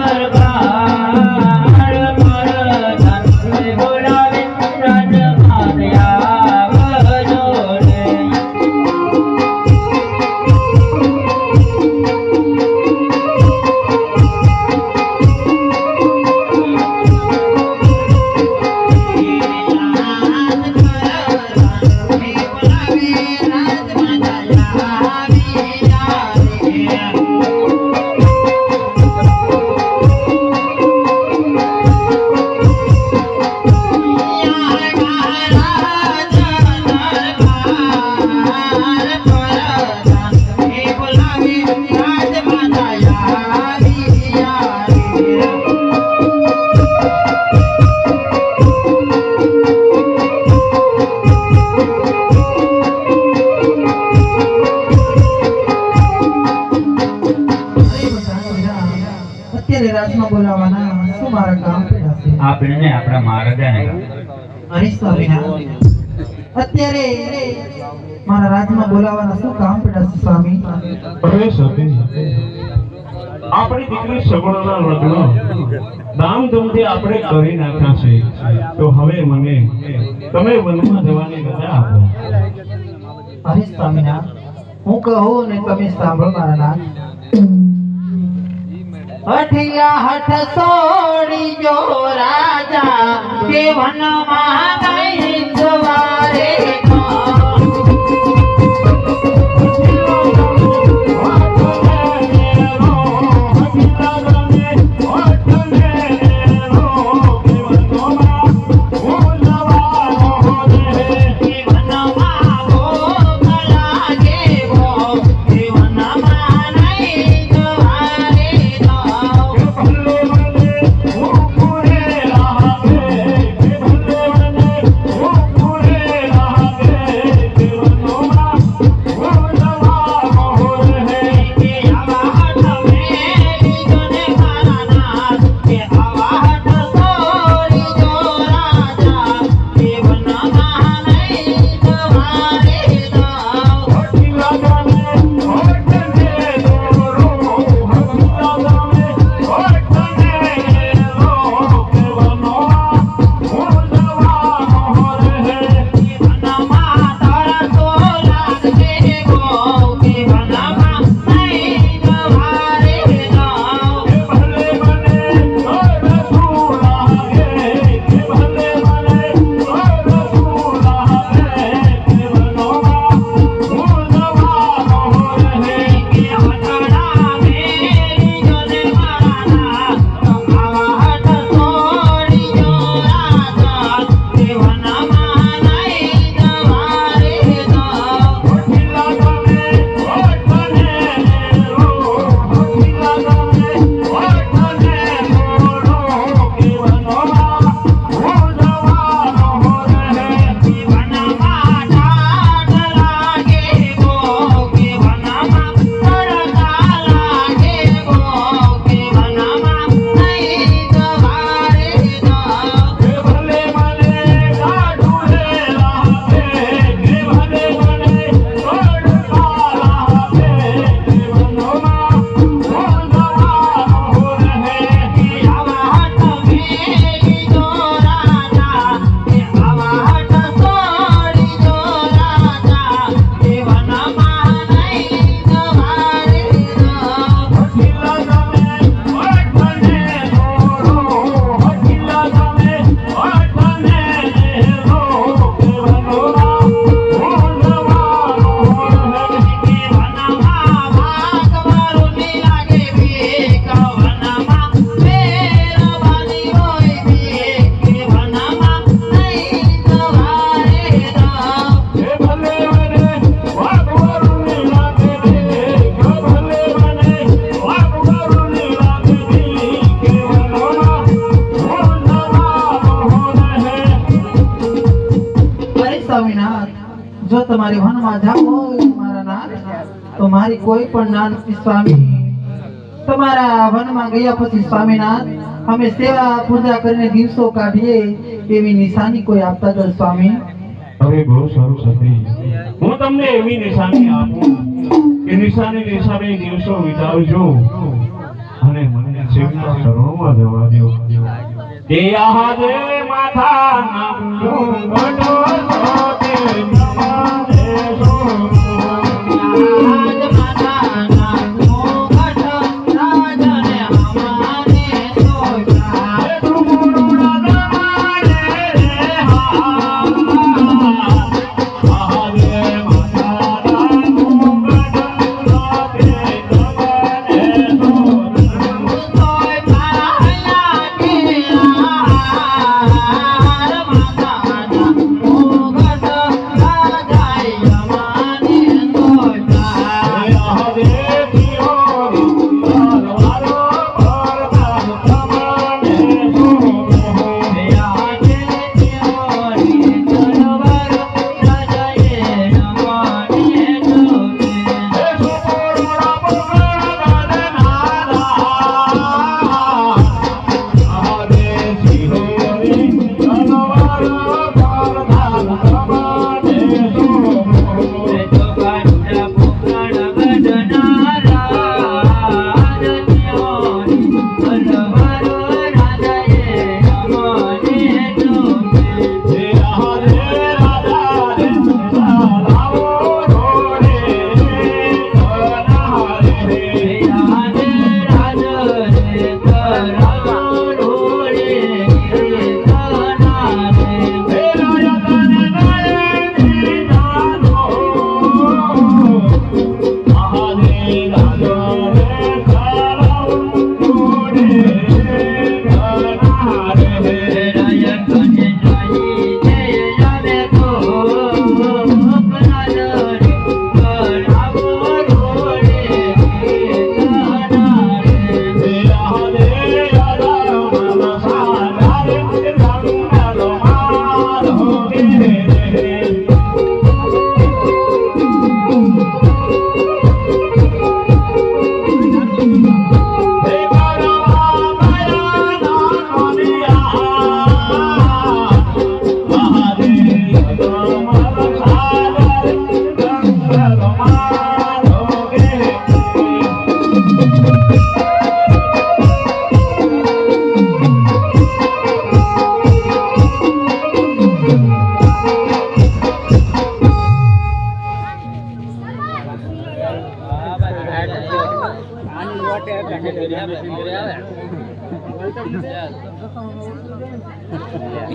আমার રાજમાં બોલાવાના શું મારા કામ આપણે આપણા મહારાજાને હરીશ સ્વામીના અત્યારે મારા રાજમાં બોલાવાના શું કામ પડ્યા છે સ્વામી? આપણી દીકરી સગુણાના લગ્ન. ધામધૂમથી આપણે કરી નાખ્યા છે. તો હવે મને તમે વનમાં જવાની રજા આપો. હરીશ સ્વામીના હું કહું ને તમે સાંભળો મારા નાથ. હઠિયા હઠ સોડી જો રાજા કે વનમાં ગઈ કોઈ પણ નાથ સ્વામી, તમારા વનમાં ગયા પછી સ્વામીનાથ, અમે સેવા પૂજા કરીને દિવસો કાઢીએ એવી નિશાની કોઈ આપતા જ સ્વામી? અરે બહુ સારું સતી હું તમને એવી નિશાની આપું કે નિશાની નિશાને દિવસો વિતાવજો અને મને શિવના શરણોમાં જવા દો. એ આહા દે માથાના ઘૂંઘટો સોતે નમાજે હેલો Mama.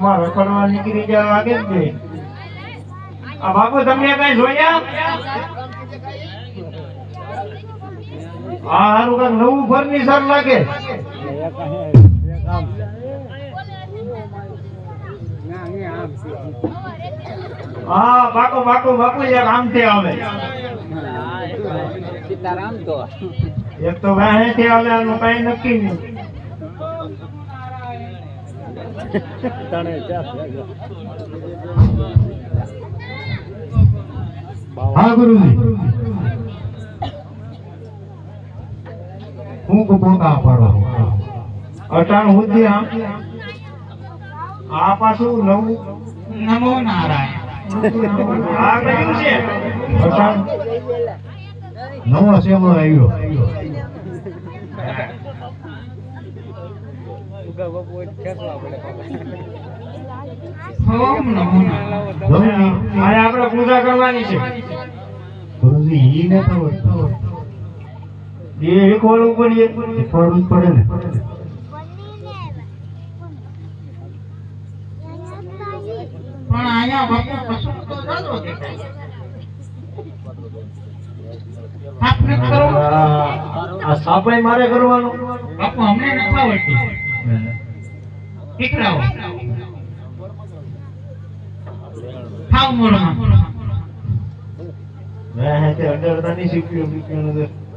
અમારે રખડવા નીકળી જવા લાગે છે. આ બાપુ તમને કઈ જોયા? આ હારું કઈ નવું ફર્નિચર લાગે? હા બાકો બાકો બાપુ એક આમથી આવે. સીતારામ તો. એક તો વાહેથી આવે આનું કઈ નક્કી નહીં. હા ગુરુજી. હું પાડો અટાણ સુધી આમ. આ પાછું નવું નમો નારાયણ. આ કયું છે? અટાણ. નવો સેમો આવ્યો ઓમ નમો નારાયણ ગમે આજે આપણે પૂજા કરવાની છે. ગુરુજી ઈ ને તો એ ખોલવું પડીએ શીખવાડવું પડે ને. પણ અહીંયા બાપુ કશું તો જાજો દેખાય આપને કરો આ આ મારે કરવાનું. બાપુ અમને નથી આવડતું. શીખડાવો ખાવ મોઢામાં મેં હે તે અડરતા નહીં શીખ્યું શીખ્યું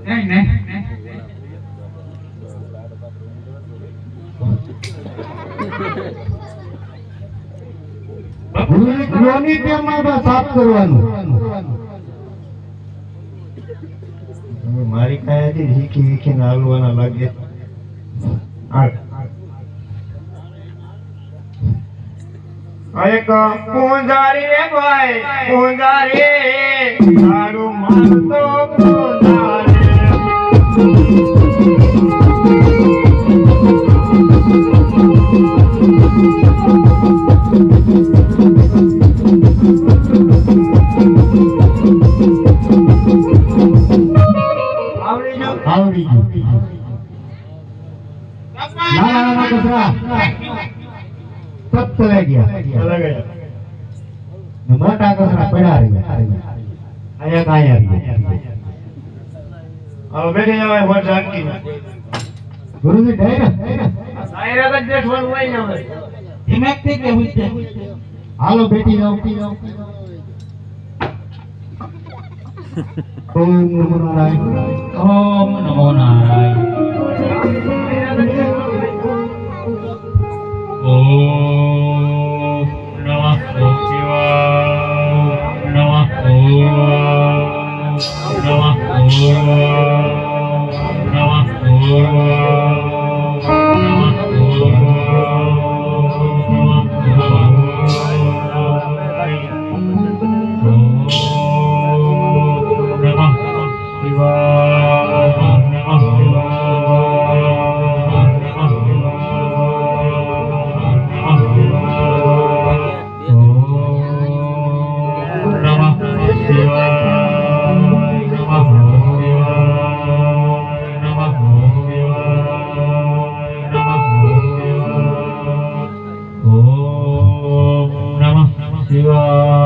નહીં નહીં કેમમાં સાફ કરવાનું. મારી કાયાથી શીખી શીખીને હાલવાના લાગે. આઠ એક પૂંજારી રે ભાઈ પૂંજારી. તારું માનતો પૂંજારી આવડી ગયું. આવડી ગયું. ના ના ના તપ ચલાઈ ગયા. ચલા ગયા. મોટા કચરા પડ્યા રહ્યા. અહીંયા કાંઈ આવી ગયા. હવે બેઠી જવાય વોટ જાનકી. ગુરુજી ડરે ને. સાયરા જ બેઠવાનું હોય ને હવે. ધીમેકથી કે હોય છે હાલો બેઠી જાઓ. ઓમ નમો નારાયણ. ઓમ નમો નારાયણ. નમઃ ઓમ નમઃ શિવાય